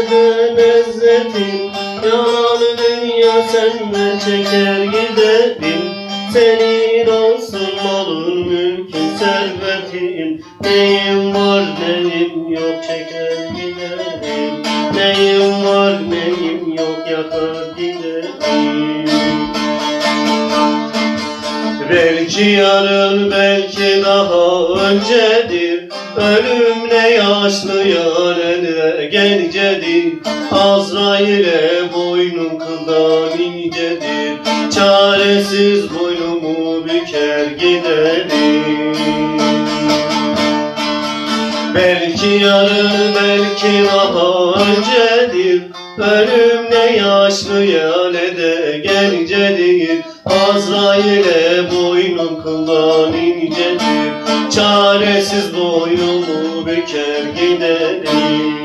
var ne de lezzetin Yalan dünya senle çeker giderim Senin olsun malın mülkün servetin. Neyim var neyim yok çeker giderim Neyim var neyim yok yakar Belki yarın belki daha öncedir. Ölüm ne yaşlıya ne de gencedir. Azrail'e boynum kıldan incedir. Çaresiz boynumu büker giderim Belki yarın belki daha öncedir. Ölüm ne yaşlıya ne de gencedir. Azrail'e boynum kıldan incedir. Çaresiz boynumu büker giderim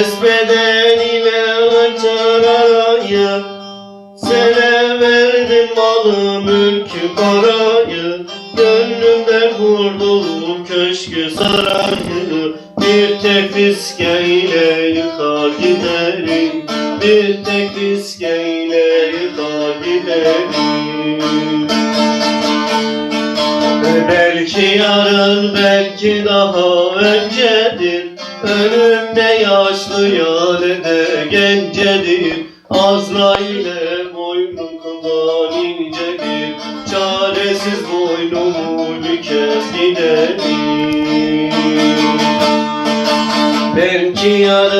Nefes bedeniyle açar arayı Sana verdim malı mülkü parayı Gönlümden kurdum köşkü sarayı Bir tek fiskeyle yıkar giderim. Bir tek fiskeyle yıkar giderim. Belki yarın belki daha öncedir. Ölüm de gencedir Azrail'e boynum kıldan incedir Çaresiz boynumu büker giderim Belki yarın